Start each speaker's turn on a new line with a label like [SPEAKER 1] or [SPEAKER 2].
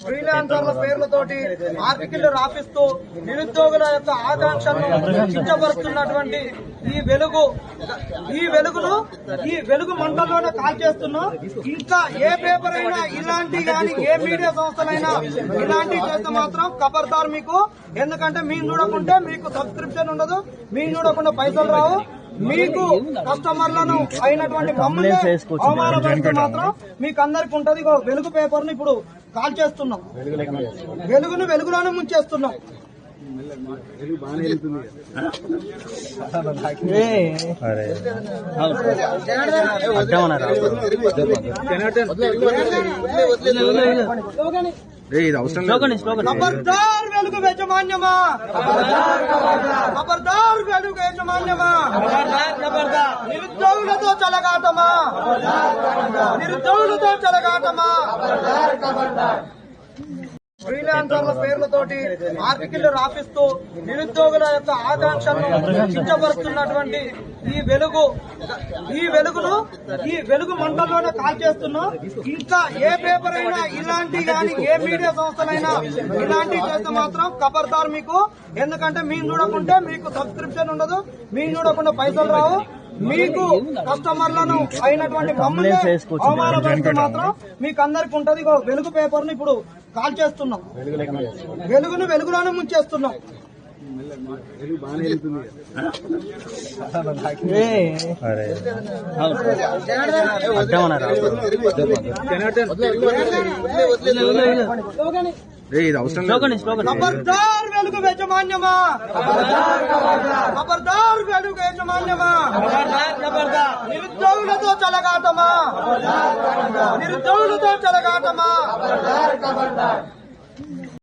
[SPEAKER 1] ఫ్రీలాన్సర్ల పేర్లతోటి article రాపిస్తూ నిరుద్యోగుల యొక్క ఆకాంక్షలను కించపరుస్తున్నటువంటి ఈ వెలుగు ఈ వెలుగును ఈ వెలుగు మంటల్లోనే కాల్ చేస్తున్నాం ఇంకా ఏ పేపర్ అయినా ఇలాంటి కానీ ఏ మీడియా సంస్థలైనా ఇలాంటివి చేస్తే మాత్రం ఖబర్దార్ మీకు. ఎందుకంటే మీరు చూడకుంటే మీకు సబ్స్క్రిప్షన్ ఉండదు మీరు చూడకుండా పైసలు రావు. మీకు కస్టమర్లను అయినటువంటి మమ్మల్ని అవమానపరిస్తే మాత్రం మీకు అందరికి ఉంటది. వెలుగు పేపర్ను ఇప్పుడు కాల్ చేస్తున్నాం. వెలుగును వెలుగులోనే ముంచేస్తున్నాం. ఖబర్దార్ వెలుగు యజమాన్యమా? ఖబర్దార్ వెలుగు యజమాన్యమా? నిరుద్యోగులతో చెలగాటమా? నిరుద్యోగులతో చెలగాటమా? ఫ్రీలాన్సర్ల పేర్లతోటి ఆర్టికల్ రాపిస్తూ నిరుద్యోగుల యొక్క ఆకాంక్షలను కించపరుస్తున్నటువంటి ఈ వెలుగు ఈ వెలుగును ఈ వెలుగు మంటల్లోనే కాల్చేస్తున్నాం ఇంకా ఏ పేపర్ అయినా ఇలాంటి కానీ ఏ మీడియా సంస్థలైనా ఇలాంటివి చేస్తే మాత్రం ఖబర్దార్ మీకు. ఎందుకంటే మేము చూడకుంటే మీకు సబ్స్క్రిప్షన్ ఉండదు మేము చూడకుండా పైసలు రావు. మీకు కస్టమర్లను అయినటువంటి మమ్మల్ని అవమానపరిస్తే మాత్రం మీకు అందరికి ఉంటది వెలుగు పేపర్ను ఇప్పుడు కాల్ చేస్తున్నాం. వెలుగును వెలుగులోనే ముంచేస్తున్నాం. ఖబర్దార్ వెలుగు యజమాన్యమా? వెలుగు యజమాన్యమా నిరుద్యోగులతో చెలగాటమా? నిరుద్యోగులతో చెలగాటమా?